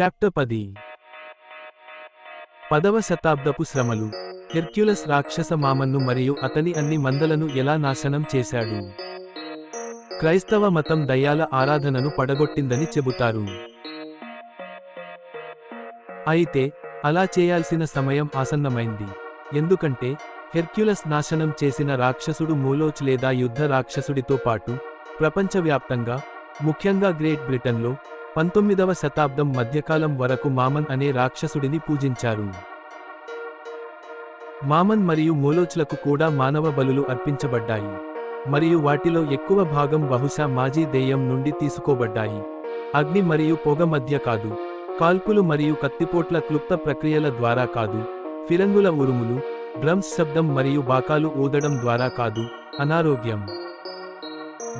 Chapter పది. పదవ శతాబ్దపు శ్రమలు. హెర్క్యులస్ రాక్షస మామన్ను మరియు అతని అన్ని మందలను ఎలా నాశనం చేశాడు? క్రైస్తవ మతం దయ్యాల ఆరాధనను పడగొట్టిందని చెబుతారు. అయితే అలా చేయాల్సిన సమయం ఆసన్నమైంది. ఎందుకంటే హెర్క్యులస్ నాశనం చేసిన రాక్షసుడు మూలోచ్ లేదా యుద్ధ రాక్షసుడితో పాటు ప్రపంచవ్యాప్తంగా ముఖ్యంగా గ్రేట్ బ్రిటన్లో పంతొమ్మిదవ శతాబ్దం మధ్యకాలం వరకు మామన్ అనే రాక్షసుడిని పూజించారు. మామన్ మరియు మోలోచ్లకు కూడా మానవ బలులు అర్పించబడ్డాయి. మరియు వాటిలో ఎక్కువ భాగం బహుశా మాజీ దెయ్యం నుండి తీసుకోబడ్డాయి. అగ్ని మరియు పొగ మధ్య కాదు. కాల్పులు మరియు కత్తిపోట్ల క్లుప్త ప్రక్రియల ద్వారా కాదు. ఫిరంగుల ఉరుములు డ్రమ్స్ శబ్దం మరియు బాకాలు ఊదడం ద్వారా కాదు. అనారోగ్యం.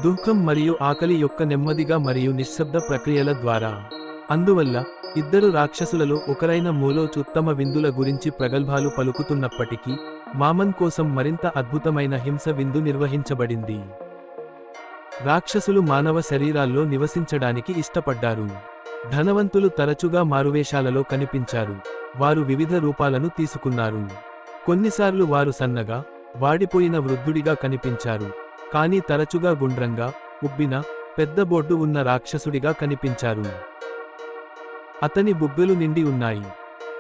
దుఃఖం మరియు ఆకలి యొక్క నెమ్మదిగా మరియు నిశ్శబ్ద ప్రక్రియల ద్వారా. అందువల్ల ఇద్దరు రాక్షసులలో ఒకరైన మూలోచ్ ఉత్తమ విందుల గురించి ప్రగల్భాలు పలుకుతున్నప్పటికీ మామన్ కోసం మరింత అద్భుతమైన హింస విందు నిర్వహించబడింది. రాక్షసులు మానవ శరీరాల్లో నివసించడానికి ఇష్టపడ్డారు. ధనవంతులు తరచుగా మారువేషాలలో కనిపించారు. వారు వివిధ రూపాలను తీసుకున్నారు. కొన్నిసార్లు వారు సన్నగా వాడిపోయిన వృద్ధుడిగా కనిపించారు. కానీ తరచుగా గుండ్రంగా ఉబ్బిన పెద్ద బొడ్డు ఉన్న రాక్షసుడిగా కనిపించారు. అతని బుగ్గలు నిండి ఉన్నాయి.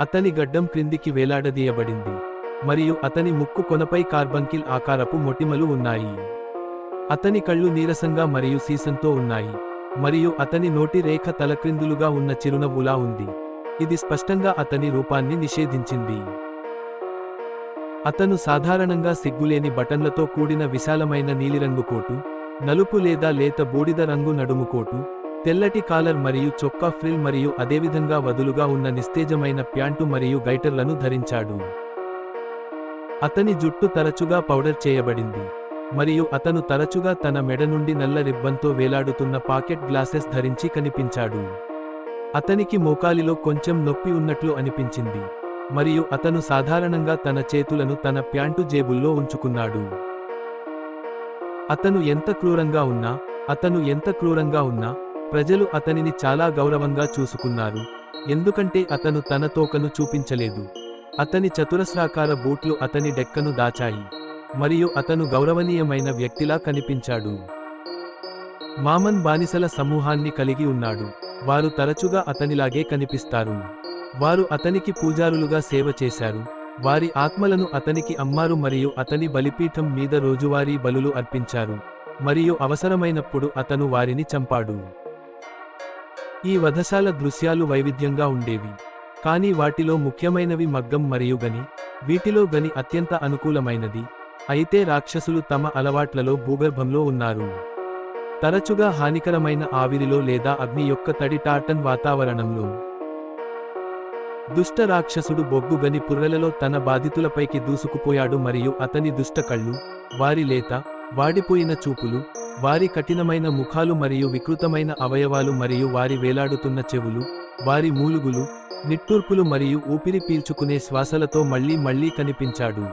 అతని గడ్డం క్రిందికి వేలాడదీయబడింది. మరియు అతని ముక్కు కొనపై కార్బంకిల్ ఆకారపు మొటిమలు ఉన్నాయి. అతని కళ్ళు నీరసంగా మరియు సీసంతో ఉన్నాయి. మరియు అతని నోటి రేఖ తలక్రిందులుగా ఉన్న చిరునవ్వులా ఉంది. ఇది స్పష్టంగా అతని రూపాన్ని నిషేధించింది. అతను సాధారణంగా సిగ్గులేని బటన్లతో కూడిన విశాలమైన నీలిరంగు కోటు నలుపు లేదా లేత బూడిద రంగు నడుము కోటు తెల్లటి కాలర్ మరియు చొక్కా ఫ్రిల్ మరియు అదేవిధంగా వదులుగా ఉన్న నిస్తేజమైన ప్యాంటు మరియు గైటర్లను ధరించాడు. అతని జుట్టు తరచుగా పౌడర్ చేయబడింది మరియు అతను తరచుగా తన మెడ నుండి నల్ల రిబ్బన్తో వేలాడుతున్న పాకెట్ గ్లాసెస్ ధరించి కనిపించాడు. అతనికి మోకాలిలో కొంచెం నొప్పి ఉన్నట్లు అనిపించింది. మరియు అతను సాధారణంగా తన చేతులను తన ప్యాంటు జేబుల్లో ఉంచుకున్నాడు. అతను ఎంత క్రూరంగా ఉన్నా అతను ఎంత క్రూరంగా ఉన్నా ప్రజలు అతనిని చాలా గౌరవంగా చూసుకున్నారు. ఎందుకంటే అతను తన తోకను చూపించలేదు. అతని చతురస్రాకార బూట్లు అతని డెక్కను దాచాయి. మరియు అతను గౌరవనీయమైన వ్యక్తిలా కనిపించాడు. మామన్ బానిసల సమూహాన్ని కలిగి ఉన్నాడు. వారు తరచుగా అతనిలాగే కనిపిస్తారు. వారు అతనికి పూజారులుగా సేవ చేశారు. వారి ఆత్మలను అతనికి అమ్మారు మరియు అతని బలిపీఠం మీద రోజువారీ బలులు అర్పించారు. మరియు అవసరమైనప్పుడు అతను వారిని చంపాడు. ఈ వధశాల దృశ్యాలు వైవిధ్యంగా ఉండేవి. కానీ వాటిలో ముఖ్యమైనవి మగ్గం మరియు గని వీటిలో గని అత్యంత అనుకూలమైనది. అయితే రాక్షసులు తమ అలవాట్లలో భూగర్భంలో ఉన్నారు. తరచుగా హానికరమైన ఆవిరిలో లేదా అగ్ని యొక్క తడి టాటన్ వాతావరణంలో. దుష్ట రాక్షసుడు బొగ్గుగని పుర్రెలలో తన బాధితులపైకి దూసుకుపోయాడు మరియు అతని దుష్ట కళ్ళు వారి లేత వాడిపోయిన చూపులు వారి కఠినమైన ముఖాలు మరియు వికృతమైన అవయవాలు మరియు వారి వేలాడుతున్న చెవులు వారి మూలుగులు నిట్టూర్పులు మరియు ఊపిరి పీల్చుకునే శ్వాసలతో మళ్ళీ మళ్ళీ కనిపించాడు.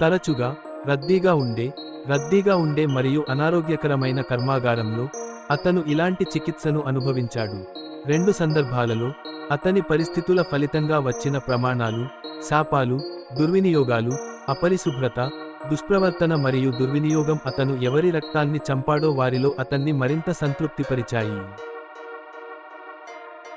తరచుగా రద్దీగా ఉండే రద్దీగా ఉండే మరియు అనారోగ్యకరమైన కర్మాగారంలో అతను ఇలాంటి చికిత్సను అనుభవించాడు. రెండు సందర్భాలలో అతని పరిస్థితుల ఫలితంగా వచ్చిన ప్రమాణాలు శాపాలు దుర్వినియోగాలు అపరిశుభ్రత దుష్ప్రవర్తన మరియు దుర్వినియోగం అతను ఎవరి రక్తాన్ని చంపాడో వారిలో అతన్ని మరింత సంతృప్తిపరిచాయి.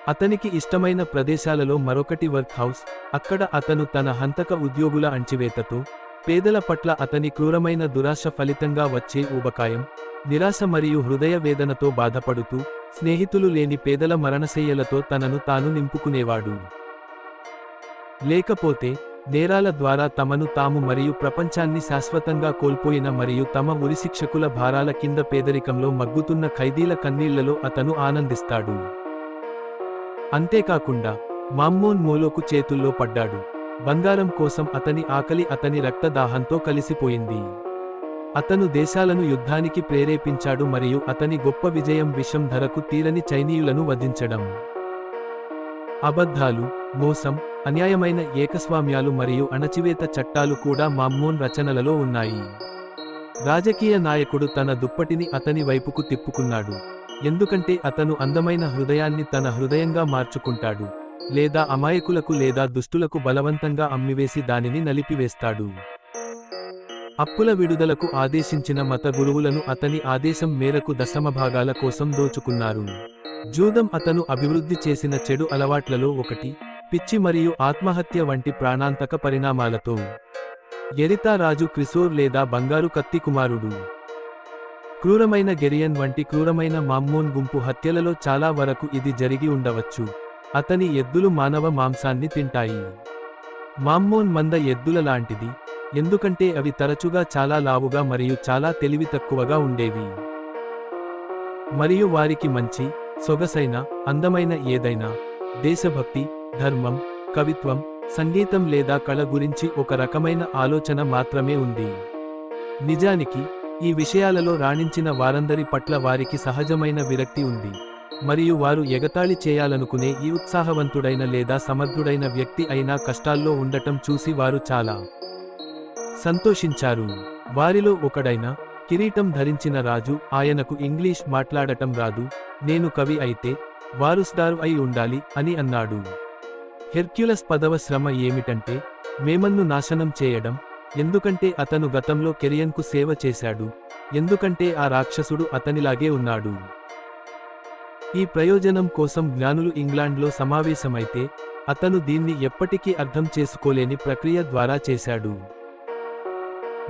అతనికి ఇష్టమైన ప్రదేశాలలో మరొకటి వర్క్ హౌస్ అక్కడ అతను తన హంతక ఉద్యోగుల అణచివేతతో పేదల పట్ల అతని క్రూరమైన దురాశ ఫలితంగా వచ్చే ఊబకాయం నిరాశ మరియు హృదయ వేదనతో బాధపడుతూ స్నేహితులు లేని పేదల మరణశయ్యలతో తనను తాను నింపుకునేవాడు. లేకపోతే నేరాల ద్వారా తమను తాము మరియు ప్రపంచాన్ని శాశ్వతంగా కోల్పోయిన మరియు తమ ఉరిశిక్షకుల భారాల కింద పేదరికంలో మగ్గుతున్న ఖైదీల కన్నీళ్ళలో అతను ఆనందిస్తాడు. అంతేకాకుండా మామ్మోన్ మోలోకు చేతుల్లో పడ్డాడు. బంగారం కోసం అతని ఆకలి అతని రక్తదాహంతో కలిసిపోయింది. అతను దేశాలను యుద్ధానికి ప్రేరేపించాడు మరియు అతని గొప్ప విజయం విషం ధరకు తీరని చైనీయులను వధించడం. అబద్ధాలు మోసం అన్యాయమైన ఏకస్వామ్యాలు మరియు అణచివేత చట్టాలు కూడా మామ్మోన్ రచనలలో ఉన్నాయి. రాజకీయ నాయకుడు తన దుప్పటిని అతని వైపుకు తిప్పుకున్నాడు. ఎందుకంటే అతను అందమైన హృదయాన్ని తన హృదయంగా మార్చుకుంటాడు. లేదా అమాయకులకు లేదా దుష్టులకు బలవంతంగా అమ్మివేసి దానిని నలిపివేస్తాడు. అప్పుల విడుదలకు ఆదేశించిన మత గురువులను అతని ఆదేశం మేరకు దశమభాగాల కోసం దోచుకున్నారు. జూదం అతను అభివృద్ధి చేసిన చెడు అలవాట్లలో ఒకటి పిచ్చి మరియు ఆత్మహత్య వంటి ప్రాణాంతక పరిణామాలతో. ఎరితా రాజు క్రిసోర్ లేదా బంగారు కత్తి కుమారుడు క్రూరమైన గెరియన్ వంటి క్రూరమైన మామ్మోన్ గుంపు హత్యలలో చాలా వరకు ఇది జరిగి ఉండవచ్చు. అతని ఎద్దులు మానవ మాంసాన్ని తింటాయి. మామ్మోన్ మంద ఎద్దుల లాంటిది ఎందుకంటే అవి తరచుగా చాలా లావుగా మరియు చాలా తెలివి తక్కువగా ఉండేవి. మరియు వారికి మంచి సొగసైన అందమైన ఏదైనా దేశభక్తి ధర్మం కవిత్వం సంగీతం లేదా కళ గురించి ఒక రకమైన ఆలోచన మాత్రమే ఉంది. నిజానికి ఈ విషయాలలో రాణించిన వారందరి పట్ల వారికి సహజమైన విరక్తి ఉంది. మరియు వారు ఎగతాళి చేయాలనుకునే ఈ ఉత్సాహవంతుడైన లేదా సమర్థుడైన వ్యక్తి అయినా కష్టాల్లో ఉండటం చూసి వారు చాలా సంతోషించారు. వారిలో ఒకడైన కిరీటం ధరించిన రాజు ఆయనకు ఇంగ్లీష్ మాట్లాడటం రాదు నేను కవి అయితే వారు స్టార్ అయి ఉండాలి అని అన్నాడు. హెర్క్యులస్ పదవ శ్రమ ఏమిటంటే మేమన్ను నాశనం చేయడం ఎందుకంటే అతను గతంలో కెరియన్కు సేవ చేశాడు ఎందుకంటే ఆ రాక్షసుడు అతనిలాగే ఉన్నాడు. ఈ ప్రయోజనం కోసం జ్ఞానులు ఇంగ్లాండ్లో సమావేశమైతే అతను దీన్ని ఎప్పటికీ అర్థం చేసుకోలేని ప్రక్రియ ద్వారా చేశాడు.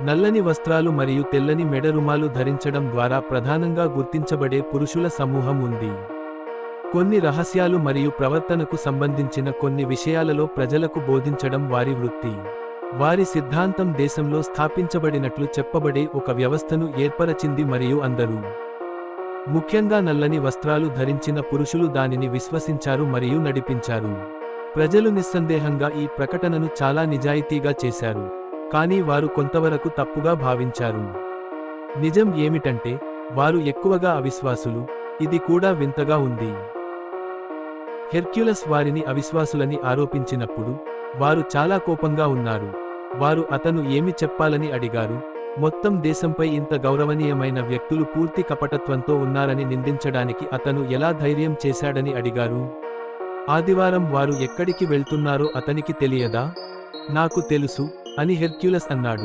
నల్లని వస్త్రాలు మరియు తెల్లని మెడరుమాలు ధరించడం ద్వారా ప్రధానంగా గుర్తించబడే పురుషుల సమూహం ఉంది. కొన్ని రహస్యాలు మరియు ప్రవర్తనకు సంబంధించిన కొన్ని విషయాలలో ప్రజలకు బోధించడం వారి వృత్తి. వారి సిద్ధాంతం దేశంలో స్థాపించబడినట్లు చెప్పబడే ఒక వ్యవస్థను ఏర్పరచింది మరియు అందరూ ముఖ్యంగా నల్లని వస్త్రాలు ధరించిన పురుషులు దానిని విశ్వసించారు మరియు నడిపించారు. ప్రజలు నిస్సందేహంగా ఈ ప్రకటనను చాలా నిజాయితీగా చేశారు. కానీ వారు కొంతవరకు తప్పుగా భావించారు. నిజం ఏమిటంటే వారు ఎక్కువగా అవిశ్వాసులు ఇది కూడా వింతగా ఉంది. హెర్క్యులస్ వారిని అవిశ్వాసులని ఆరోపించినప్పుడు వారు చాలా కోపంగా ఉన్నారు. వారు అతను ఏమి చెప్పాలని అడిగారు? మొత్తం దేశంపై ఇంత గౌరవనీయమైన వ్యక్తులు పూర్తి కపటత్వంతో ఉన్నారని నిందించడానికి అతను ఎలా ధైర్యం చేశాడని అడిగారు? ఆదివారం వారు ఎక్కడికి వెళ్తున్నారో అతనికి తెలియదా? నాకు తెలుసు అని హెర్క్యులస్ అన్నాడు.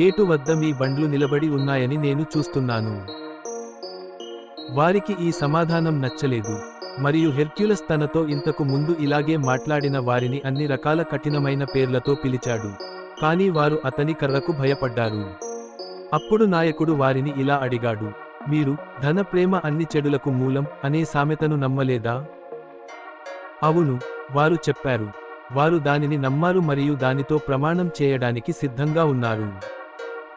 గేటు వద్ద మీ బండ్లు నిలబడి ఉన్నాయని నేను చూస్తున్నాను. వారికి ఈ సమాధానం నచ్చలేదు. మరియు హెర్క్యులస్ తనతో ఇంతకు ముందు ఇలాగే మాట్లాడిన వారిని అన్ని రకాల కఠినమైన పేర్లతో పిలిచాడు. కానీ వారు అతని కర్రకు భయపడ్డారు. అప్పుడు నాయకుడు వారిని ఇలా అడిగాడు మీరు ధన ప్రేమ అన్ని చెడులకు మూలం అనే సామెతను నమ్మలేదా? అవును వారు చెప్పారు. వారు దానిని నమ్మారు మరియు దానితో ప్రమాణం చేయడానికి సిద్ధంగా ఉన్నారు.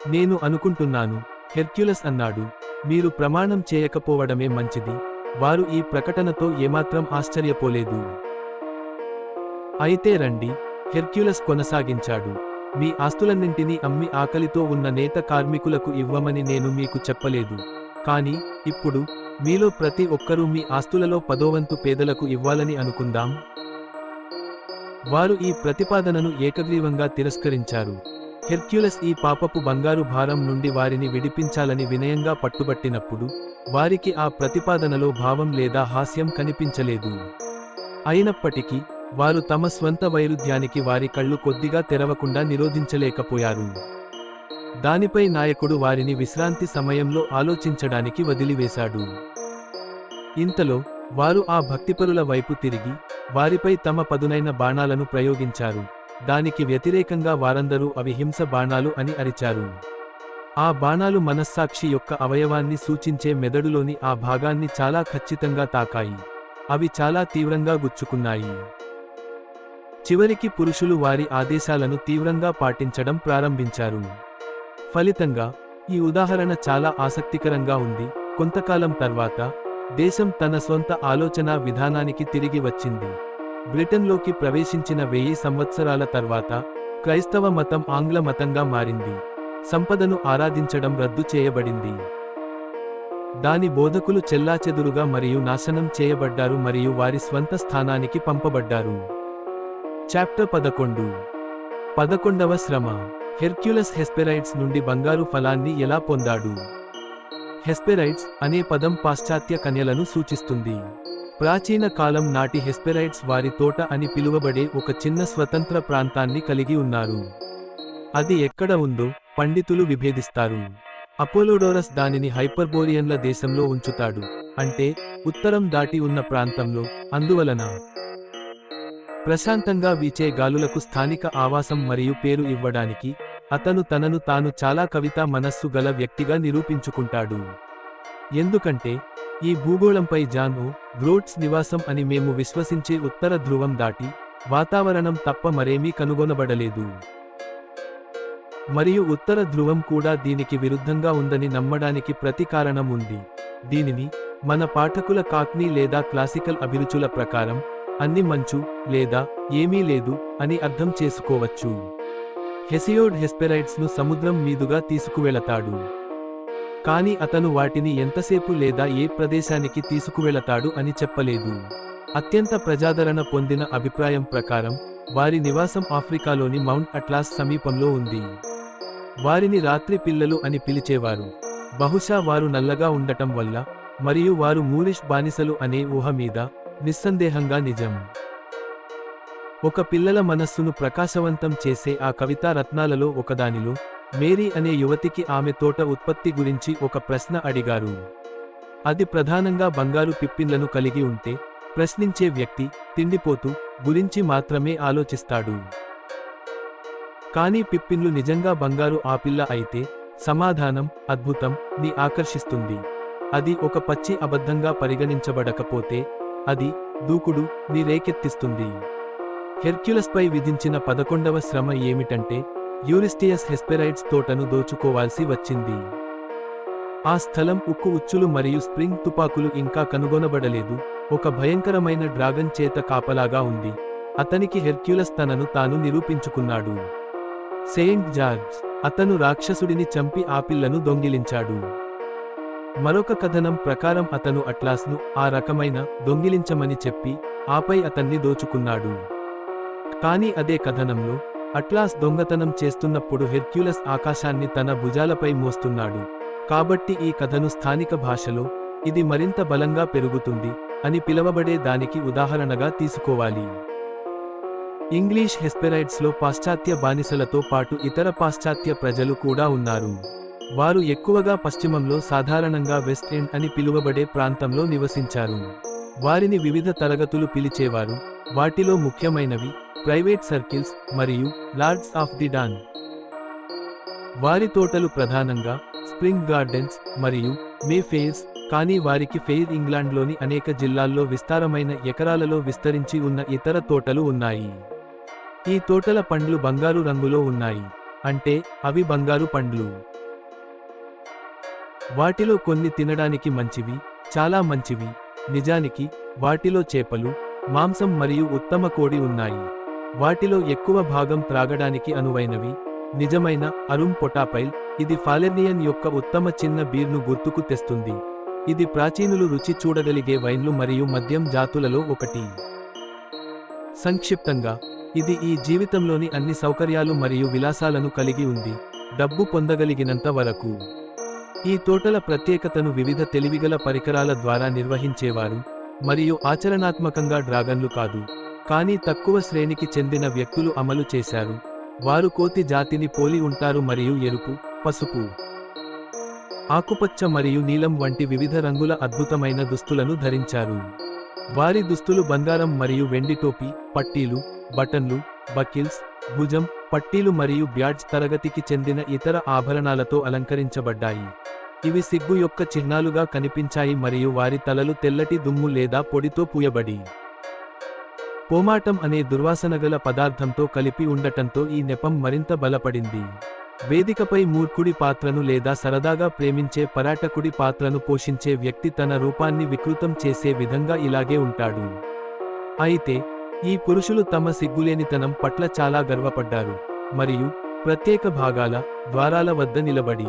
నేను అనుకుంటున్నాను హెర్క్యులస్ అన్నాడు. మీరు ప్రమాణం చేయకపోవడమే మంచిది. వారు ఈ ప్రకటనతో ఏమాత్రం ఆశ్చర్యపోలేదు. అయితే రండి హెర్క్యులస్ కొనసాగించాడు. మీ ఆస్తులన్నింటినీ అమ్మి ఆకలితో ఉన్న నేత కార్మికులకు ఇవ్వమని నేను మీకు చెప్పలేదు. కానీ ఇప్పుడు మీలో ప్రతి ఒక్కరూ మీ ఆస్తులలో పదోవంతు పేదలకు ఇవ్వాలని అనుకుందాం. వారు ఈ ప్రతిపాదనను ఏకగ్రీవంగా తిరస్కరించారు. హెర్క్యులస్ ఈ పాపపు బంగారు భారం నుండి వారిని విడిపించాలని వినయంగా పట్టుబట్టినప్పుడు వారికి ఆ ప్రతిపాదనలో భావం లేదా హాస్యం కనిపించలేదు. అయినప్పటికీ వారు తమ స్వంత వైరుధ్యానికి వారి కళ్ళు కొద్దిగా తెరవకుండా నిరోధించలేకపోయారు. దానిపై నాయకుడు వారిని విశ్రాంతి సమయంలో ఆలోచించడానికి వదిలివేశాడు. ఇంతలో వారు ఆ భక్తిపరుల వైపు తిరిగి వారిపై తమ పదునైన బాణాలను ప్రయోగించారు. దానికి వ్యతిరేకంగా వారందరూ అవి హింస బాణాలు అని అరిచారు. ఆ బాణాలు మనస్సాక్షి యొక్క అవయవాన్ని సూచించే మెదడులోని ఆ భాగాన్ని చాలా ఖచ్చితంగా తాకాయి. అవి చాలా తీవ్రంగా గుచ్చుకున్నాయి. చివరికి పురుషులు వారి ఆదేశాలను తీవ్రంగా పాటించడం ప్రారంభించారు. ఫలితంగా ఈ ఉదాహరణ చాలా ఆసక్తికరంగా ఉంది. కొంతకాలం తర్వాత దేశం తన సొంత ఆలోచనా విధానానికి తిరిగి వచ్చింది. బ్రిటన్లోకి ప్రవేశించిన వెయ్యి సంవత్సరాల తర్వాత క్రైస్తవ మతం ఆంగ్ల మతంగా మారింది. సంపదను ఆరాధించడం రద్దు చేయబడింది. దాని బోధకులు చెల్లాచెదురుగా మరియు నాశనం చేయబడ్డారు మరియు వారి స్వంత స్థానానికి పంపబడ్డారు. చాప్టర్ పదకొండు. పదకొండవ శ్రమ. హెర్క్యులస్ హెస్పెరైడ్స్ నుండి బంగారు ఫలాన్ని ఎలా పొందాడు? హెస్పెరైడ్స్ అనే పదం పాశ్చాత్య కన్యలను సూచిస్తుంది. ప్రాచీన కాలం నాటి హెస్పెరైడ్స్ వారి తోట అని పిలువబడే ఒక చిన్న స్వతంత్ర ప్రాంతాన్ని కలిగి ఉన్నారు. అది ఎక్కడ ఉందో పండితులు విభేదిస్తారు. అపోలోడోరస్ దానిని హైపర్బోరియన్ల దేశంలో ఉంచుతాడు. అంటే ఉత్తరం దాటి ఉన్న ప్రాంతంలో. అందువలన ప్రశాంతంగా వీచే గాలులకు స్థానిక ఆవాసం మరియు పేరు ఇవ్వడానికి అతను తనను తాను చాలా కవితా మనస్సు గల వ్యక్తిగా నిరూపించుకుంటాడు. ఎందుకంటే ఈ భూగోళంపై జాను గ్రోట్స్ నివాసం అని మేము విశ్వసించే ఉత్తర ధ్రువం దాటి వాతావరణం తప్ప మరేమీ కనుగొనబడలేదు. మరియు ఉత్తర ధ్రువం కూడా దీనికి విరుద్ధంగా ఉందని నమ్మడానికి ప్రతి కారణం ఉంది. దీనిని మన పాఠకుల కాక్నీ లేదా క్లాసికల్ అభిరుచుల ప్రకారం అన్ని మంచు లేదా ఏమీ లేదు అని అర్థం చేసుకోవచ్చు. హెసియోడ్ హెస్పెరైట్స్ను సముద్రం మీదుగా తీసుకువెళతాడు. కాని అతను వాటిని ఎంతసేపు లేదా ఏ ప్రదేశానికి తీసుకువెళతాడు అని చెప్పలేదు. అత్యంత ప్రజాదరణ పొందిన అభిప్రాయం ప్రకారం వారి నివాసం ఆఫ్రికాలోని మౌంట్ అట్లాస్ సమీపంలో ఉంది. వారిని రాత్రి పిల్లలు అని పిలిచేవారు. బహుశా వారు నల్లగా ఉండటం వల్ల మరియు వారు మూరిష్ బానిసలు అనే ఊహ మీద నిస్సందేహంగా నిజం. ఒక పిల్లల మనస్సును ప్రకాశవంతం చేసే ఆ కవితా రత్నాలలో ఒకదానిలో మేరీ అనే యువతికి ఆమె తోట ఉత్పత్తి గురించి ఒక ప్రశ్న అడిగారు. అది ప్రధానంగా బంగారు పిప్పిన్లను కలిగి ఉంటే ప్రశ్నించే వ్యక్తి తిండిపోతు గురించి మాత్రమే ఆలోచిస్తాడు. కానీ పిప్పిన్లు నిజంగా బంగారు ఆపిల్ల అయితే సమాధానం అద్భుతం ని ఆకర్షిస్తుంది. అది ఒక పచ్చి అబద్ధంగా పరిగణించబడకపోతే అది దూకుడు ని రేకెత్తిస్తుంది హెర్క్యులస్పై విధించిన పదకొండవ శ్రమ ఏమిటంటే యూరిస్టియస్ హెస్పెరైడ్స్ తోటను దోచుకోవాల్సి వచ్చింది. ఆ స్థలం ఉక్కు ఉచ్చులు మరియు స్ప్రింగ్ తుపాకులు ఇంకా కనుగొనబడలేదు. ఒక భయంకరమైన డ్రాగన్ చేత కాపలాగా ఉంది. అతనికి హెర్క్యులస్ తనను తాను నిరూపించుకున్నాడు. సెయింట్ జార్జ్ అతను రాక్షసుడిని చంపి ఆ పిల్లను దొంగిలించాడు. మరొక కథనం ప్రకారం అతను అట్లాస్ను ఆ రకమైన దొంగిలించమని చెప్పి ఆపై అతన్ని దోచుకున్నాడు. కానీ అదే కథనంలో అట్లాస్ దొంగతనం చేస్తున్నప్పుడు హెర్క్యులస్ ఆకాశాన్ని తన భుజాలపై మోస్తున్నాడు. కాబట్టి ఈ కథను స్థానిక భాషలో ఇది మరింత బలంగా పెరుగుతుంది అని పిలవబడే దానికి ఉదాహరణగా తీసుకోవాలి. ఇంగ్లీష్ హెస్పెరైడ్స్లో పాశ్చాత్య బానిసలతో పాటు ఇతర పాశ్చాత్య ప్రజలు కూడా ఉన్నారు. వారు ఎక్కువగా పశ్చిమంలో సాధారణంగా వెస్ట్ ఎండ్ అని పిలువబడే ప్రాంతంలో నివసించారు. వారిని వివిధ తరగతులు పిలిచేవారు. వాటిలో ముఖ్యమైనవి ప్రైవేట్ సర్కిల్స్ మరియు లార్డ్స్ ఆఫ్ ది డాన్. వారి తోటలు ప్రధానంగా స్ప్రింగ్ గార్డెన్స్ మరియు మే ఫేర్స్ కానీ వారికి ఫెయిర్ ఇంగ్లాండ్లోని అనేక జిల్లాల్లో విస్తారమైన ఎకరాలలో విస్తరించి ఉన్న ఇతర తోటలు ఉన్నాయి. ఈ తోటల పండ్లు బంగారు రంగులో ఉన్నాయి. అంటే అవి బంగారు పండ్లు. వాటిలో కొన్ని తినడానికి మంచివి చాలా మంచివి. నిజానికి వాటిలో చేపలు మాంసం మరియు ఉత్తమ కోడి ఉన్నాయి. వాటిలో ఎక్కువ భాగం త్రాగడానికి అనువైనవి. నిజమైన అరుమ్ పొటాపైల్ ఇది ఫాలెర్నియన్ యొక్క ఉత్తమ చిన్న బీర్ను గుర్తుకు తెస్తుంది. ఇది ప్రాచీనులు రుచి చూడగలిగే వైన్లు మరియు మద్యం జాతులలో ఒకటి. సంక్షిప్తంగా ఇది ఈ జీవితంలోని అన్ని సౌకర్యాలు మరియు విలాసాలను కలిగి ఉంది. డబ్బు పొందగలిగినంత వరకు. ఈ తోటల ప్రత్యేకతను వివిధ తెలివిగల పరికరాల ద్వారా నిర్వహించేవారు మరియు ఆచరణాత్మకంగా డ్రాగన్లు కాదు కానీ తక్కువ శ్రేణికి చెందిన వ్యక్తులు అమలు చేశారు. వారు కోతి జాతిని పోలి ఉంటారు మరియు ఎరుపు పసుపు ఆకుపచ్చ మరియు నీలం వంటి వివిధ రంగుల అద్భుతమైన దుస్తులను ధరించారు. వారి దుస్తులు బంగారం మరియు వెండి టోపీ పట్టీలు బటన్లు బకిల్స్ భుజం పట్టీలు మరియు బ్యాడ్జ్ తరగతికి చెందిన ఇతర ఆభరణాలతో అలంకరించబడ్డాయి. ఇవి సిగ్గు యొక్క చిహ్నాలుగా కనిపించాయి మరియు వారి తలలు తెల్లటి దుమ్ము లేదా పొడితో పూయబడి. పోమాటం అనే దుర్వాసనగల పదార్థంతో కలిపి ఉండటంతో ఈ నెపం మరింత బలపడింది. వేదికపై మూర్ఖుడి పాత్రను లేదా సరదాగా ప్రేమించే పరాటకుడి పాత్రను పోషించే వ్యక్తి తన రూపాన్ని వికృతం చేసే విధంగా ఇలాగే ఉంటాడు. అయితే ఈ పురుషులు తమ సిగ్గులేనితనం పట్ల చాలా గర్వపడ్డారు. మరియు ప్రత్యేక భాగాల ద్వారాల వద్ద నిలబడి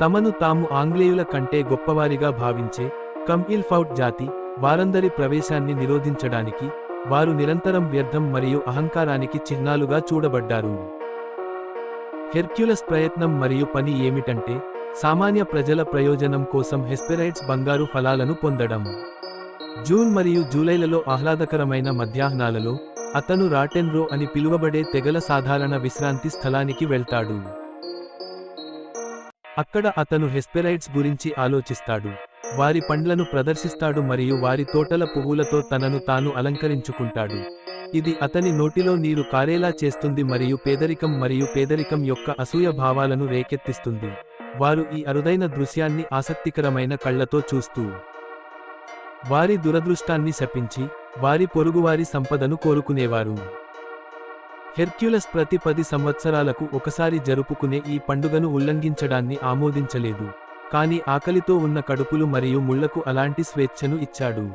తమను తాము ఆంగ్లేయుల కంటే గొప్పవారిగా భావించే కమ్ ఫౌట్ జాతి వారందరి ప్రవేశాన్ని నిరోధించడానికి వారు నిరంతరం వ్యర్థం మరియు అహంకారానికి చిహ్నాలుగా చూడబడ్డారు. హెర్క్యులస్ ప్రయత్నం మరియు పని ఏమిటంటే సామాన్య ప్రజల ప్రయోజనం కోసం హెస్పెరైట్స్ బంగారు ఫలాలను పొందడం. జూన్ మరియు జూలైలలో ఆహ్లాదకరమైన మధ్యాహ్నాలలో అతను రాటెన్ రో అని పిలువబడే తెగల సాధారణ విశ్రాంతి స్థలానికి వెళ్తాడు. అక్కడ అతను హెస్పెరైట్స్ గురించి ఆలోచిస్తాడు. వారి పండ్లను ప్రదర్శిస్తాడు మరియు వారి తోటల పువ్వులతో తనను తాను అలంకరించుకుంటాడు. ఇది అతని నోటిలో నీరు కారేలా చేస్తుంది మరియు పేదరికం మరియు పేదరికం యొక్క అసూయ భావాలను రేకెత్తిస్తుంది. వారు ఈ అరుదైన దృశ్యాన్ని ఆసక్తికరమైన కళ్ళతో చూస్తూ వారి దురదృష్టాన్ని శపించి వారి పొరుగువారి సంపదను కోరుకునేవారు. హెర్క్యులస్ ప్రతి పది సంవత్సరాలకు ఒకసారి జరుపుకునే ఈ పండుగను ఉల్లంఘించడాన్ని ఆమోదించలేదు. కాని ఆకలితో ఉన్న కడుపులు మరియు ముళ్ళకు అలాంటి స్వేచ్ఛను ఇచ్చాడు.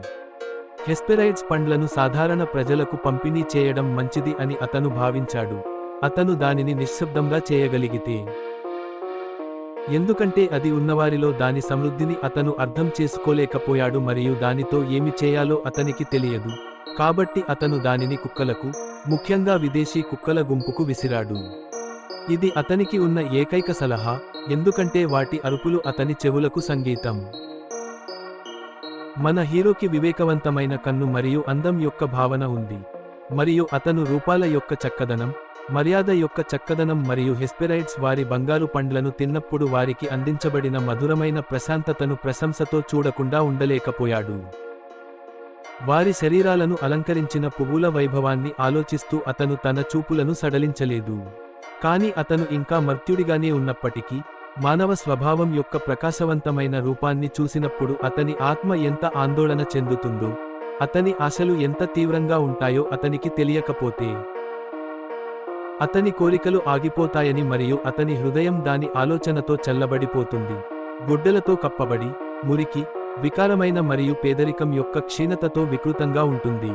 హెస్పెరైడ్స్ పండ్లను సాధారణ ప్రజలకు పంపిణీ చేయడం మంచిది అని అతను భావించాడు. అతను దానిని నిశ్శబ్దంగా చేయగలిగితే ఎందుకంటే అది ఉన్నవారిలో దాని సమృద్ధిని అతను అర్థం చేసుకోలేకపోయాడు మరియు దానితో ఏమి చేయాలో అతనికి తెలియదు. కాబట్టి అతను దానిని కుక్కలకు ముఖ్యంగా విదేశీ కుక్కల గుంపుకు విసిరాడు. ఇది అతనికి ఉన్న ఏకైక సలహా ఎందుకంటే వాటి అరుపులు అతని చెవులకు సంగీతం. మన హీరోకి వివేకవంతమైన కన్ను మరియు అందం యొక్క భావన ఉంది. మరియు అతను రూపాల యొక్క చక్కదనం మర్యాద యొక్క చక్కదనం మరియు హెస్పెరైడ్స్ వారి బంగారు పండ్లను తిన్నప్పుడు వారికి అందించబడిన మధురమైన ప్రశాంతతను ప్రశంసతో చూడకుండా ఉండలేకపోయాడు. వారి శరీరాలను అలంకరించిన పువ్వుల వైభవాన్ని ఆలోచిస్తూ అతను తన చూపులను సడలించలేదు. కాని అతను ఇంకా మర్త్యుడిగానే ఉన్నప్పటికీ మానవ స్వభావం యొక్క ప్రకాశవంతమైన రూపాన్ని చూసినప్పుడు అతని ఆత్మ ఎంత ఆందోళన చెందుతుందో అతని ఆశలు ఎంత తీవ్రంగా ఉంటాయో అతనికి తెలియకపోతే అతని కోరికలు ఆగిపోతాయని మరియు అతని హృదయం దాని ఆలోచనతో చల్లబడిపోతుంది. గుడ్డలతో కప్పబడి మురికి వికారమైన మరియు పేదరికం యొక్క క్షీణతతో వికృతంగా ఉంటుంది.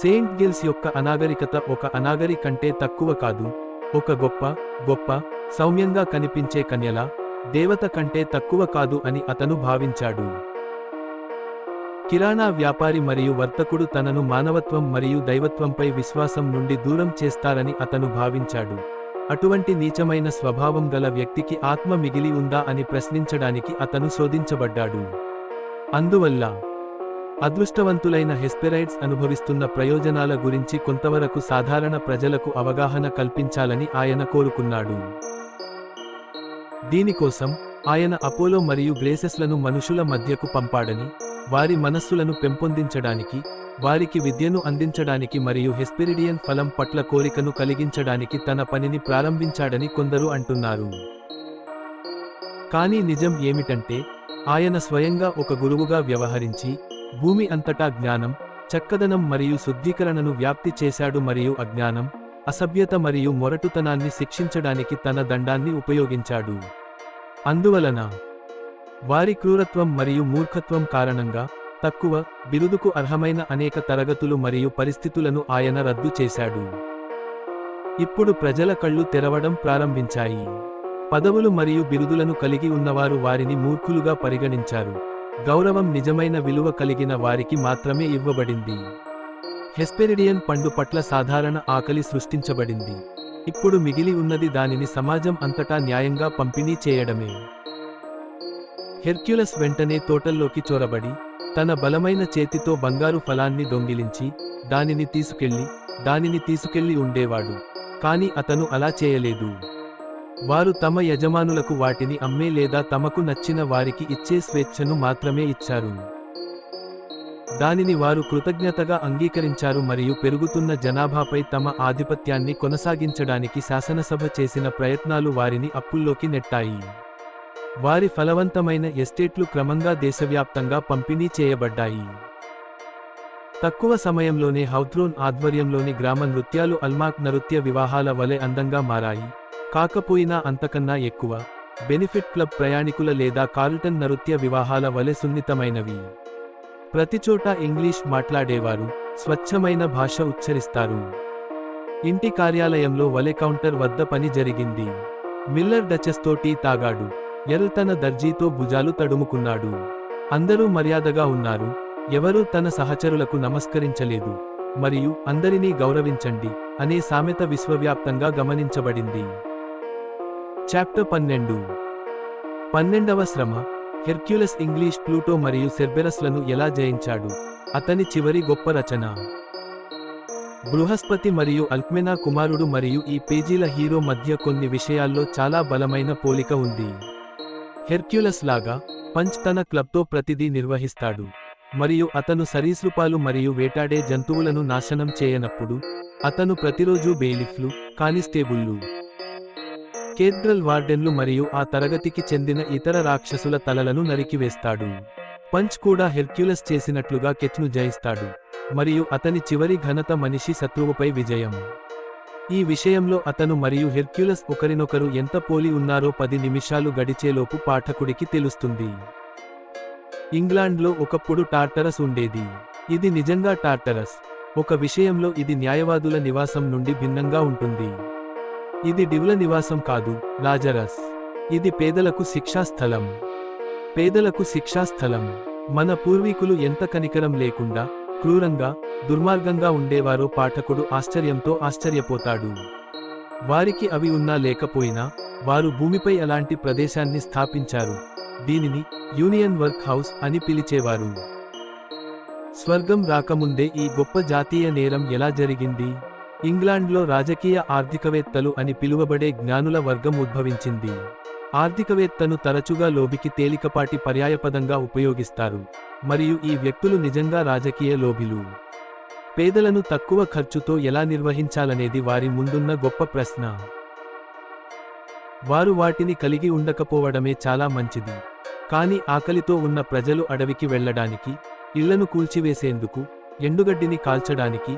సెయింట్ గిల్స్ యొక్క అనాగరికత ఒక అనాగరి కంటే తక్కువ కాదు. ఒక గొప్ప గొప్ప సౌమ్యంగా కనిపించే కన్యల దేవత కంటే తక్కువ కాదు అని అతను భావించాడు. కిరాణా వ్యాపారి మరియు వర్తకుడు తనను మానవత్వం మరియు దైవత్వంపై విశ్వాసం నుండి దూరం చేస్తారని అతను భావించాడు. అటువంటి నీచమైన స్వభావం గల వ్యక్తికి ఆత్మ మిగిలి ఉందా అని ప్రశ్నించడానికి అతను శోధించబడ్డాడు. అందువల్ల అదృష్టవంతులైన హెస్పెరైడ్స్ అనుభవిస్తున్న ప్రయోజనాల గురించి కొంతవరకు సాధారణ ప్రజలకు అవగాహన కల్పించాలని ఆయన కోరుకున్నాడు. దీనికోసం ఆయన అపోలో మరియు గ్రేసెస్లను మనుషుల మధ్యకు పంపాడని వారి మనస్సులను పెంపొందించడానికి వారికి విద్యను అందించడానికి మరియు హెస్పెరిడియన్ ఫలం పట్ల కోరికను కలిగించడానికి తన పనిని ప్రారంభించాడని కొందరు అంటున్నారు. కానీ నిజం ఏమిటంటే ఆయన స్వయంగా ఒక గురువుగా వ్యవహరించి భూమి అంతటా జ్ఞానం చక్కదనం మరియు శుద్ధీకరణను వ్యాప్తి చేశాడు మరియు అజ్ఞానం అసభ్యత మరియు మొరటుతనాన్ని శిక్షించడానికి తన దండాన్ని ఉపయోగించాడు. అందువలన వారి క్రూరత్వం మరియు మూర్ఖత్వం కారణంగా తక్కువ బిరుదుకు అర్హమైన అనేక తరగతులు మరియు పరిస్థితులను ఆయన రద్దు చేశాడు. ఇప్పుడు ప్రజల కళ్ళు తెరవడం ప్రారంభించాయి. పదవులు మరియు బిరుదులను కలిగి ఉన్నవారు వారిని మూర్ఖులుగా పరిగణించారు. గౌరవం నిజమైన విలువ కలిగిన వారికి మాత్రమే ఇవ్వబడింది. హెస్పెరిడియన్ పండు పట్ల సాధారణ ఆకలి సృష్టించబడింది. ఇప్పుడు మిగిలి ఉన్నది దానిని సమాజం అంతటా న్యాయంగా పంపిణీ చేయడమే. హెర్క్యులస్ వెంటనే తోటల్లోకి చొరబడి తన బలమైన చేతితో బంగారు ఫలాన్ని దొంగిలించి దానిని తీసుకెళ్ళి దానిని తీసుకెళ్ళి ఉండేవాడు. కాని అతను అలా చేయలేదు. వారు తమ యజమానులకు వాటిని అమ్మే లేదా తమకు నచ్చిన వారికి ఇచ్చే స్వేచ్ఛను మాత్రమే ఇచ్చారు. దానిని వారు కృతజ్ఞతగా అంగీకరించారు మరియు పెరుగుతున్న జనాభాపై తమ ఆధిపత్యాన్ని కొనసాగించడానికి శాసనసభ చేసిన ప్రయత్నాలు వారిని అప్పుల్లోకి నెట్టాయి. వారి ఫలవంతమైన ఎస్టేట్లు క్రమంగా దేశవ్యాప్తంగా పంపిణీ చేయబడ్డాయి. తక్కువ సమయంలోనే హౌత్రోన్ ఆధ్వర్యంలోని గ్రామ నృత్యాలు అల్మాక్ నృత్య వివాహాల వలె అందంగా మారాయి. కాకపోయినా అంతకన్నా ఎక్కువ. బెనిఫిట్ క్లబ్ ప్రయాణికుల లేదా కార్ల్టన్ నృత్య వివాహాల వలె సున్నితమైనవి. ప్రతిచోట ఇంగ్లీష్ మాట్లాడేవారు స్వచ్ఛమైన భాష ఉచ్చరిస్తారు. ఇంటి కార్యాలయంలో వలె కౌంటర్ వద్ద పని జరిగింది. మిల్లర్ డచెస్తో టీ తాగాడు. ఎల్ తన దర్జీతో భుజాలు తడుముకున్నాడు. అందరూ మర్యాదగా ఉన్నారు. ఎవరూ తన సహచరులకు నమస్కరించలేదు. మరియు అందరినీ గౌరవించండి అనే సామెత విశ్వవ్యాప్తంగా గమనించబడింది. చాప్టర్ పన్నెండు. పన్నెండవ శ్రమ. హెర్క్యులస్ ఇంగ్లీష్ ప్లూటో మరియు సెర్బెరస్లను ఎలా జయించాడు? అతని చివరి గొప్ప రచన. బృహస్పతి మరియు అల్క్మెనా కుమారుడు మరియు ఈ పేజీల హీరో మధ్య కొన్ని విషయాల్లో చాలా బలమైన పోలిక ఉంది. హెర్క్యులస్ లాగా పంచ్ తన క్లబ్తో ప్రతిదీ నిర్వహిస్తాడు. మరియు అతను సరీసృపాలు మరియు వేటాడే జంతువులను నాశనం చేయనప్పుడు అతను ప్రతిరోజు బెయిలిఫ్లు కానిస్టేబుల్లు కేద్రల్ వార్డెన్లు మరియు ఆ తరగతికి చెందిన ఇతర రాక్షసుల తలలను నరికివేస్తాడు పంచ్ కూడా హెర్క్యులస్ చేసినట్లుగా కెచ్ను జయిస్తాడు. మరియు అతని చివరి ఘనత మనిషి శత్రువుపై విజయం. ఈ విషయంలో అతను మరియు హెర్క్యులస్ ఒకరినొకరు ఎంత పోలి ఉన్నారో పది నిమిషాలు గడిచేలోపు పాఠకుడికి తెలుస్తుంది. ఇంగ్లాండ్లో ఒకప్పుడు టార్టరస్ ఉండేది. ఇది నిజంగా టార్టరస్. ఒక విషయంలో ఇది న్యాయవాదుల నివాసం నుండి భిన్నంగా ఉంటుంది. ఇది డివ్ల నివాసం కాదు లాజరస్ ఇది పేదలకు శిక్షాస్థలం పేదలకు శిక్షాస్థలం మన పూర్వీకులు ఎంత కనికరం లేకుండా క్రూరంగా దుర్మార్గంగా ఉండేవారో పాఠకుడు ఆశ్చర్యంతో ఆశ్చర్యపోతాడు. వారికి అవి ఉన్నా లేకపోయినా వారు భూమిపై అలాంటి ప్రదేశాన్ని స్థాపించారు. దీనిని యూనియన్ వర్క్ హౌస్ అని పిలిచేవారు. స్వర్గం రాకముందే ఈ గొప్ప జాతీయ నేరం ఎలా జరిగింది? ఇంగ్లాండ్లో రాజకీయ ఆర్థికవేత్తలు అని పిలువబడే జ్ఞానుల వర్గం ఉద్భవించింది. ఆర్థికవేత్తను తరచుగా లోబికి తేలికపాటి పర్యాయపదంగా ఉపయోగిస్తారు. మరియు ఈ వ్యక్తులు నిజంగా రాజకీయ లోబిలు. పేదలను తక్కువ ఖర్చుతో ఎలా నిర్వహించాలనేది వారి ముందున్న గొప్ప ప్రశ్న. వారు వాటిని కలిగి ఉండకపోవడమే చాలా మంచిది. కానీ ఆకలితో ఉన్న ప్రజలు అడవికి వెళ్ళడానికి ఇళ్ళను కూల్చివేసేందుకు ఎండుగడ్డిని కాల్చడానికి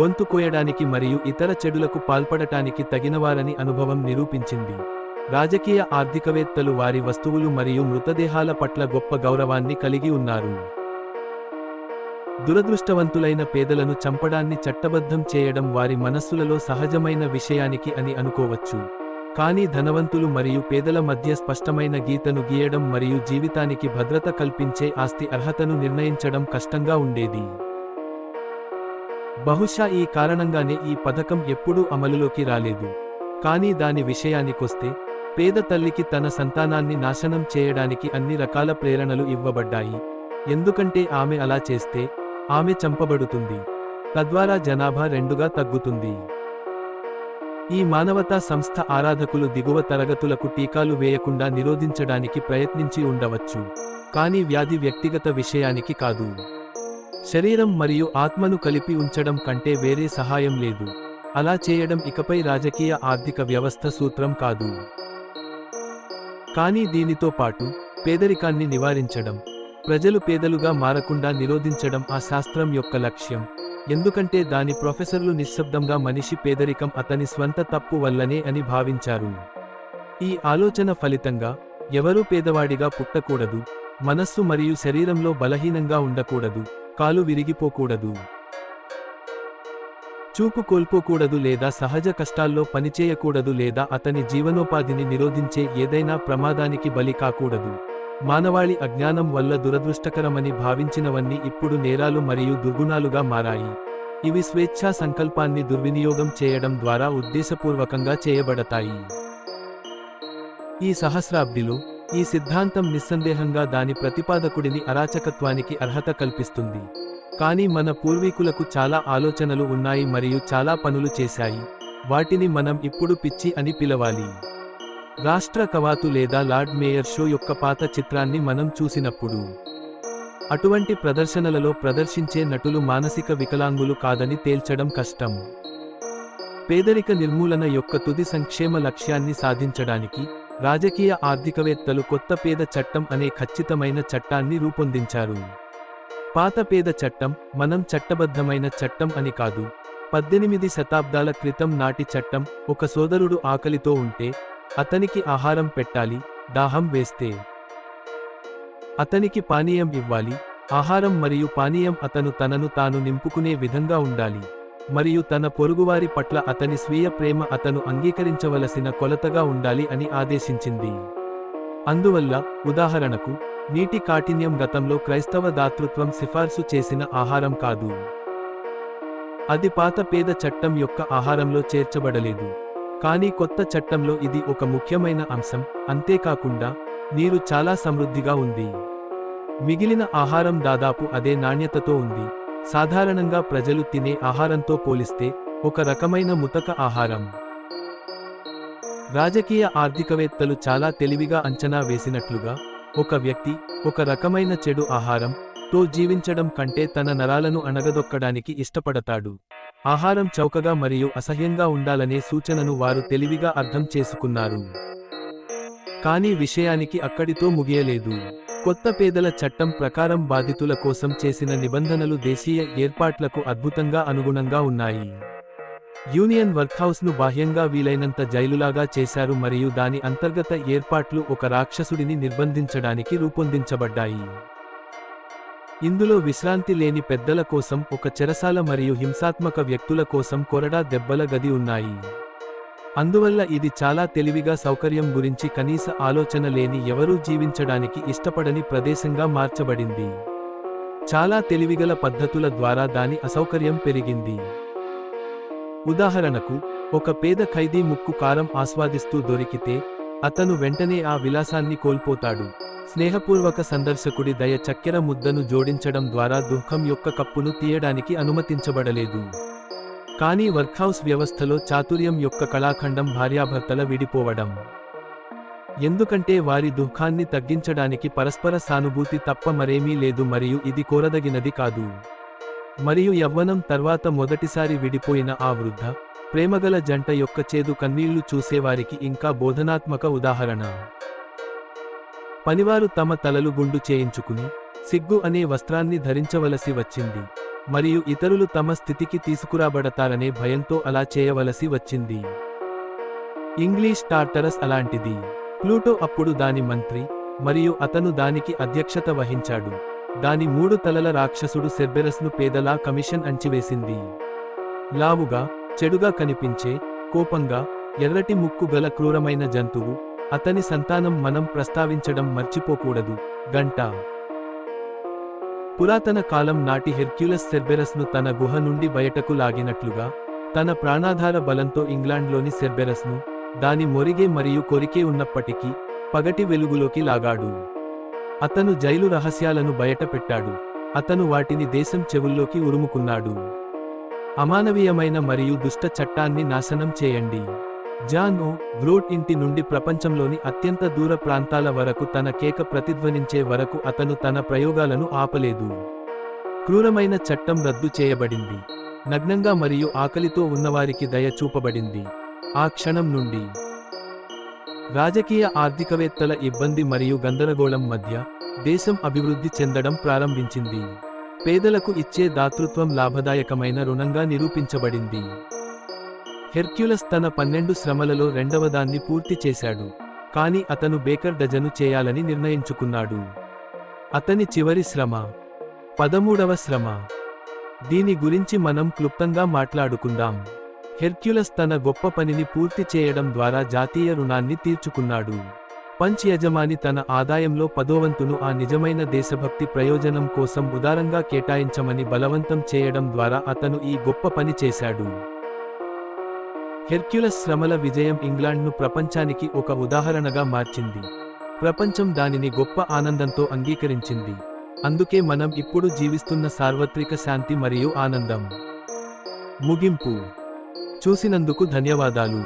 గొంతు కోయడానికి మరియు ఇతర చెడులకు పాల్పడటానికి తగినవారని అనుభవం నిరూపించింది. రాజకీయ ఆర్థికవేత్తలు వారి వస్తువులు మరియు మృతదేహాల పట్ల గొప్ప గౌరవాన్ని కలిగి ఉన్నారు. దురదృష్టవంతులైన పేదలను చంపడాన్ని చట్టబద్ధం చేయడం వారి మనస్సులలో సహజమైన విషయానికి అని అనుకోవచ్చు. కానీ ధనవంతులు మరియు పేదల మధ్య స్పష్టమైన గీతను గీయడం మరియు జీవితానికి భద్రత కల్పించే ఆస్తి అర్హతను నిర్ణయించడం కష్టంగా ఉండేది. బహుశా ఈ కారణంగానే ఈ పథకం ఎప్పుడూ అమలులోకి రాలేదు. కానీ దాని విషయానికొస్తే పేద తల్లికి తన సంతానాన్ని నాశనం చేయడానికి అన్ని రకాల ప్రేరణలు ఇవ్వబడ్డాయి. ఎందుకంటే ఆమె అలా చేస్తే ఆమె చంపబడుతుంది. తద్వారా జనాభా రెండుగా తగ్గుతుంది. ఈ మానవతా సంస్థ ఆరాధకులు దిగువ తరగతులకు టీకాలు వేయకుండా నిరోధించడానికి ప్రయత్నించి ఉండవచ్చు. కానీ వ్యాధి వ్యక్తిగత విషయానికి కాదు. శరీరం మరియు ఆత్మను కలిపి ఉంచడం కంటే వేరే సహాయం లేదు. అలా చేయడం ఇకపై రాజకీయ ఆర్థిక వ్యవస్థ సూత్రం కాదు. కానీ దీనితో పాటు పేదరికాన్ని నివారించడం ప్రజలు పేదలుగా మారకుండా నిరోధించడం ఆ శాస్త్రం యొక్క లక్ష్యం. ఎందుకంటే దాని ప్రొఫెసర్లు నిశ్శబ్దంగా మనిషి పేదరికం అతని స్వంత తప్పు వల్లనే అని భావించారు. ఈ ఆలోచన ఫలితంగా ఎవరూ పేదవాడిగా పుట్టకూడదు మనస్సు మరియు శరీరంలో బలహీనంగా ఉండకూడదు కాలు విరిగిపోకూడదు. చూపు కోల్పోకూడదు లేదా సహజ కష్టాల్లో పనిచేయకూడదు లేదా అతని జీవనోపాధిని నిరోధించే ఏదైనా ప్రమాదానికి బలి కాకూడదు. మానవాళి అజ్ఞానం వల్ల దురదృష్టకరమని భావించినవన్నీ ఇప్పుడు నేరాలు మరియు దుర్గుణాలుగా మారాయి. ఇవి స్వేచ్ఛా సంకల్పాన్ని దుర్వినియోగం చేయడం ద్వారా ఉద్దేశపూర్వకంగా చేయబడతాయి. ఈ సహస్రాబ్దిలో ఈ సిద్ధాంతం నిస్సందేహంగా దాని ప్రతిపాదకుడిని అరాచకత్వానికి అర్హత కల్పిస్తుంది. కానీ మన పూర్వీకులకు చాలా ఆలోచనలు ఉన్నాయి మరియు చాలా పనులు చేశాయి. వాటిని మనం ఇప్పుడు పిచ్చి అని పిలవాలి. రాష్ట్ర కవాతు లేదా లార్డ్ మేయర్ షో యొక్క పాత చిత్రాన్ని మనం చూసినప్పుడు అటువంటి ప్రదర్శనలలో ప్రదర్శించే నటులు మానసిక వికలాంగులు కాదని తేల్చడం కష్టం. పేదరిక నిర్మూలన యొక్క తుది సంక్షేమ లక్ష్యాన్ని సాధించడానికి రాజకీయ ఆర్థికవేత్తలు కొత్త పేద చట్టం అనే ఖచ్చితమైన చట్టాన్ని రూపొందించారు. పాత పేద చట్టం మనం చట్టబద్ధమైన చట్టం అని కాదు. పద్దెనిమిది శతాబ్దాల క్రితం నాటి చట్టం ఒక సోదరుడు ఆకలితో ఉంటే అతనికి ఆహారం పెట్టాలి దాహం వేస్తే. అతనికి పానీయం ఇవ్వాలి ఆహారం మరియు పానీయం అతను తనను తాను నింపుకునే విధంగా ఉండాలి. మరియు తన పొరుగువారి పట్ల అతని స్వీయ ప్రేమ అతను అంగీకరించవలసిన కొలతగా ఉండాలి అని ఆదేశించింది. అందువల్ల ఉదాహరణకు నీటి కాఠిన్యం గతంలో క్రైస్తవ దాతృత్వం సిఫార్సు చేసిన ఆహారం కాదు. అది పాత పేద చట్టం యొక్క ఆహారంలో చేర్చబడలేదు. కానీ కొత్త చట్టంలో ఇది ఒక ముఖ్యమైన అంశం. అంతేకాకుండా నీరు చాలా సమృద్ధిగా ఉంది. మిగిలిన ఆహారం దాదాపు అదే నాణ్యతతో ఉంది. సాధారణంగా ప్రజలు తినే ఆహారంతో పోలిస్తే ఒక రకమైన ముతక ఆహారం. రాజకీయ ఆర్థికవేత్తలు చాలా తెలివిగా అంచనా వేసినట్లుగా ఒక వ్యక్తి ఒక రకమైన చెడు ఆహారం తో జీవించడం కంటే తన నరాలను అణగదొక్కడానికి ఇష్టపడతాడు. ఆహారం చౌకగా మరియు అసహ్యంగా ఉండాలనే సూచనను వారు తెలివిగా అర్థం చేసుకున్నారు. కానీ విషయానికి అక్కడితో ముగియలేదు. కొత్త పేదల చట్టం ప్రకారం బాధితుల కోసం చేసిన నిబంధనలు దేశీయ ఏర్పాట్లకు అద్భుతంగా అనుగుణంగా ఉన్నాయి. యూనియన్ వర్క్హౌస్ను బాహ్యంగా వీలైనంత జైలులాగా చేశారు మరియు దాని అంతర్గత ఏర్పాట్లు ఒక రాక్షసుడిని నిర్బంధించడానికి రూపొందించబడ్డాయి. ఇందులో విశ్రాంతి లేని పెద్దల కోసం ఒక చెరసాల మరియు హింసాత్మక వ్యక్తుల కోసం కొరడా దెబ్బల గది ఉన్నాయి. అందువల్ల ఇది చాలా తెలివిగా సౌకర్యం గురించి కనీస ఆలోచన లేని ఎవరూ జీవించడానికి ఇష్టపడని ప్రదేశంగా మార్చబడింది. చాలా తెలివిగల పద్ధతుల ద్వారా దాని అసౌకర్యం పెరిగింది. ఉదాహరణకు ఒక పేద ఖైదీ ముక్కు కారం ఆస్వాదిస్తూ దొరికితే అతను వెంటనే ఆ విలాసాన్ని కోల్పోతాడు. స్నేహపూర్వక సందర్శకుడి దయ చక్కెర ముద్దను జోడించడం ద్వారా దుఃఖం యొక్క కప్పును తీయడానికి అనుమతించబడలేదు. కానీ వర్క్హౌస్ వ్యవస్థలో చాతుర్యం యొక్క కళాఖండం భార్యాభర్తల విడిపోవడం. ఎందుకంటే వారి దుఃఖాన్ని తగ్గించడానికి పరస్పర సానుభూతి తప్ప మరేమీ లేదు మరియు ఇది కోరదగినది కాదు. మరియు యవ్వనం తర్వాత మొదటిసారి విడిపోయిన ఆ వృద్ధ ప్రేమగల జంట యొక్క చేదు కన్నీళ్ళు చూసేవారికి ఇంకా బోధనాత్మక ఉదాహరణ. పనివారు తమ తలలు గుండు చేయించుకుని సిగ్గు అనే వస్త్రాన్ని ధరించవలసి వచ్చింది. మరియు ఇతరులు తమ స్థితికి తీసుకురాబడతారనే భయంతో అలా చేయవలసి వచ్చింది. ఇంగ్లీష్ టార్టరస్ అలాంటిది. ప్లూటో అప్పుడు దాని మంత్రి మరియు అతను దానికి అధ్యక్షత వహించాడు. దాని మూడు తలల రాక్షసుడు సెర్బెరస్ను పేదలా కమిషన్ అంచివేసింది. లావుగా చెడుగా కనిపించే కోపంగా ఎర్రటి ముక్కు గల క్రూరమైన జంతువు అతని సంతానం మనం ప్రస్తావించడం మర్చిపోకూడదు. గంట. పురాతన కాలం నాటి హెర్క్యులస్ సెర్బెరస్ను తన గుహ నుండి బయటకు లాగినట్లుగా తన ప్రాణాధార బలంతో ఇంగ్లాండ్లోని సెర్బెరస్ను దాని మొరిగే మరియు కొరికే ఉన్నప్పటికీ పగటి వెలుగులోకి లాగాడు. అతను జైలు రహస్యాలను బయటపెట్టాడు. అతను వాటిని దేశం చెవుల్లోకి ఉరుముకున్నాడు. అమానవీయమైన మరియు దుష్ట చట్టాన్ని నాశనం చేయండి. జాన్ ఓ ఇంటి నుండి ప్రపంచంలోని అత్యంత దూర ప్రాంతాల వరకు తన కేక ప్రతిధ్వనించే వరకు అతను తన ప్రయోగాలను ఆపలేదు. క్రూరమైన చట్టం రద్దు చేయబడింది. నగ్నంగా మరియు ఆకలితో ఉన్నవారికి దయ చూపబడింది. ఆ క్షణం నుండి రాజకీయ ఆర్థికవేత్తల ఇబ్బంది మరియు గందరగోళం మధ్య దేశం అభివృద్ధి చెందడం ప్రారంభించింది. పేదలకు ఇచ్చే దాతృత్వం లాభదాయకమైన రుణంగా నిరూపించబడింది. హెర్క్యులస్ తన పన్నెండు శ్రమలలో రెండవదాన్ని పూర్తి చేశాడు. కాని అతను బేకర్ డజను చేయాలని నిర్ణయించుకున్నాడు. అతని చివరి శ్రమ పదమూడవ శ్రమ. దీని గురించి మనం క్లుప్తంగా మాట్లాడుకుందాం. హెర్క్యులస్ తన గొప్ప పనిని పూర్తి చేయడం ద్వారా జాతీయ రుణాన్ని తీర్చుకున్నాడు. పంచ్ యజమాని తన ఆదాయంలో పదోవంతును ఆ నిజమైన దేశభక్తి ప్రయోజనం కోసం ఉదారంగా కేటాయించమని బలవంతం చేయడం ద్వారా అతను ఈ గొప్ప పని చేశాడు. హెర్క్యులస్ శ్రమల విజయం ఇంగ్లాండ్ను ప్రపంచానికి ఒక ఉదాహరణగా మార్చింది. ప్రపంచం దానిని గొప్ప ఆనందంతో అంగీకరించింది. అందుకే మనం ఇప్పుడు జీవిస్తున్న సార్వత్రిక శాంతి మరియు ఆనందం. ముగింపు. చూసినందుకు ధన్యవాదాలు.